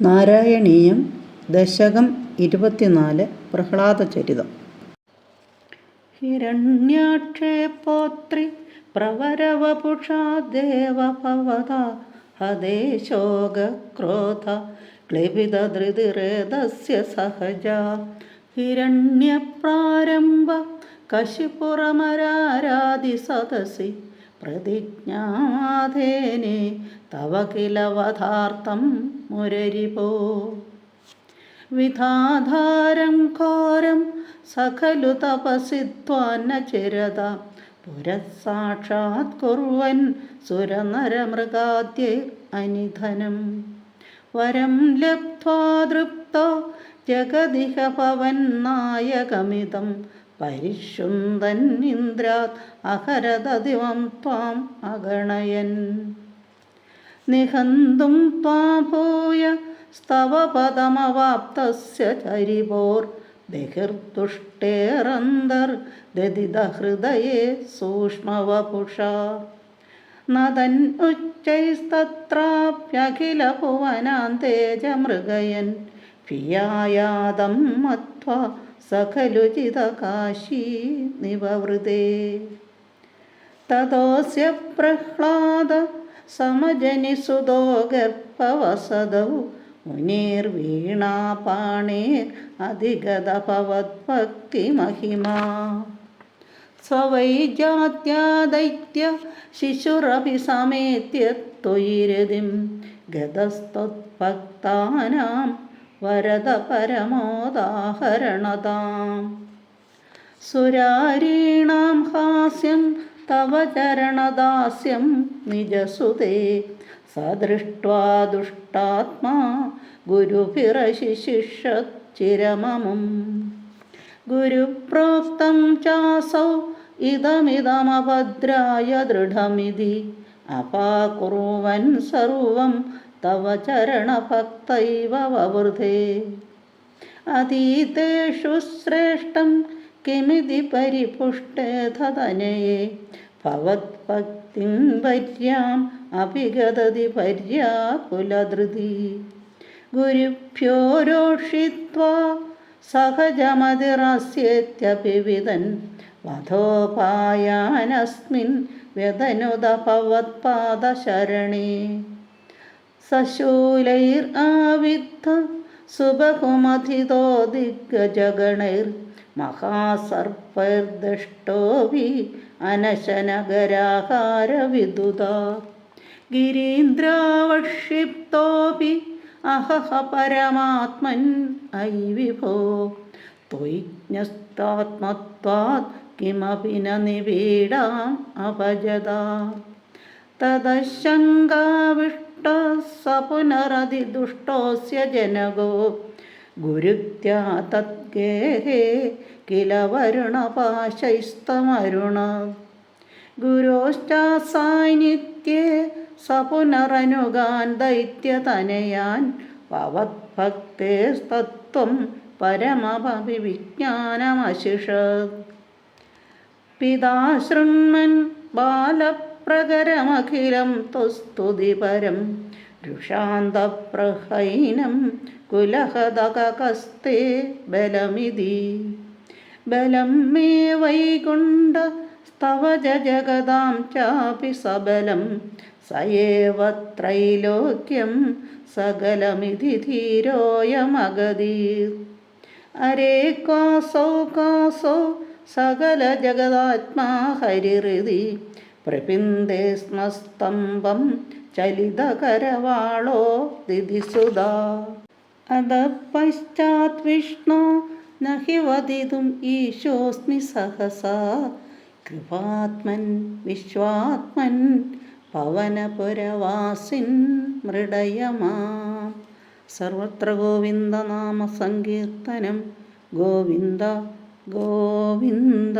നാരായണീയം ദശകം ഇരുപത്തിനാല് പ്രഹ്ലാദചരിതം ഹിരണ്യാക്ഷേ പോത്രി പ്രവരവപുഷാ ദേവഭവത ക്ലിപിത ക്ലിബിതധൃതിരേതസ്യ സഹജ. ഹിരണ്യപ്രാരംഭ കശിപുറമരാരാതി സദസി പ്രതിജ്ഞാധേനെ തവ കില വധാർത്ഥം മുരരിപോ. വിധാധാരം ഘോരം സഖലു തപസിത്വാന്ന പുരസാക്ഷാത് കുറുവൻ സുരനരമൃഗാദ്യ അനിധനം. വരം ലബ്ധ്വാ ജഗദിഹ പവൻ നായകമിതം. പരിശുന്ദൻ ഇന്ദ്രാത് അഹരതദിവം ത്വാം അഗണയൻ. നിഹന്തും ത്വാഭൂയ സ്തവപദമവാപ്തസ്യ ചരിപോർ ബഹിർദുഷ്ടേറന്തർ ദതിദഹൃദയേ സൂക്ഷ്മവപുഷ. നദൻ ഉച്ചൈസ്തത്രാപ്യഖില ഭുവനാന്തേജമൃഗയൻ മത്വ മത്വാ സഖലുചിതകാശീ നിവവൃതേ. തദോസ്യ പ്രഹ്ലാദ സമജനിസുതോ ഗർഭവസദൗ മുനീർവീണാപാണേർ അധിഗതഭവദ്ഭക്തിമഹിമാ സ്വവൈജാത്യാദൈത്യ ശിശുരപി സമേത്യ ത്വയിരതിം ഗതസ്ത്വത്ഭക്താനാം വരദ പരമോദാഹരണതാം സുരാരീണാം ഹാസ്യം തവ ചരണദാസ്യം നിജസുതേ. സദൃഷ്ട്വാ ദുഷ്ടാത്മാ ഗുരുഭിറശിശിഷച്ചിരമമും ഗുരുപ്രോക്തം ചാസൗ ഇതമിതമഭദ്രായ ദൃഢമിതി. അപാകുറുവൻ സർവം തവ ചരണഭക്തൈവ വവൃധേ. അതീതേഷു ശ്രേഷ്ഠം കിമിതി പരിപുഷ്ടേധതനയെ. ഭവത്ഭക്തിം പര്യാം അഭിഗതതി പര്യാകുലധൃതി. ഗുരുഭ്യോ രോഷിത്വാ സഹജമതിറസ്യേത്യഭിവിദൻ വധോപായാനസ്മിൻ വ്യതനുദഭവത്പാദശരണേ സശൂലൈർ ആവിദ്ധ സുബഹുമധിതോ ദിഗ്ഗജഗണൈർ. മഹാസർപ്പൈർദഷ്ടോഭി അനശനഗരാഹാരവിദുത. ഗിരീന്ദ്രാവക്ഷിപ്തോപി അഹഹ പരമാത്മൻ ഐ വിഭോ. ത്വജ്ഞസ്താത്മത്വാത് കിമപി ന നിബീഡാം അഭജത തദശങ്കാവിഷ്ട സ പുനരതിദുഷ്ടോസ്യ ജനകോ. ഗുരുത്യാ തദ്ഗേഹേ കില വരുണപാശൈസ്തമരുണ ഗുരോശ്ചാസാന്നിധ്യേ സാന്നിധ്യേ പുനരനുഗാൻ ദൈത്യതനയാൻ പരമപതി വിജ്ഞാനമശിഷ ശൃണ്മൻ ബാലപ്രകരമഖിലം തുസ്തുതിപരം രുഷാന്തപ്രഹൈനം കുലഹതകസ്തേ ബലമിതി. ബലം മേ വൈകുണ്ഠ സ്തവ ജഗതാം ചാപി സബലം. സയേവ ത്രൈലോക്യം സകലമിതി ധീരോയമഗതീർ അരേ കാസോ കാസോ സകല ജഗദാത്മാ ഹരിഹൃതി പ്രപിന്ദേ സ്മസ്തംഭം ചലിതകരവാളോ ദിദിസുത അത പശ്ചാത് വിഷ്ണു നഹി വദിതും ഈശോസ്മി സഹസ. കൃപാത്മൻ വിശ്വാത്മൻ പവനപുരവാസിൻ മൃഡയമാം. സർവത്ര ഗോവിന്ദനാമ സങ്കീർത്തനം. ഗോവിന്ദ ഗോവിന്ദ.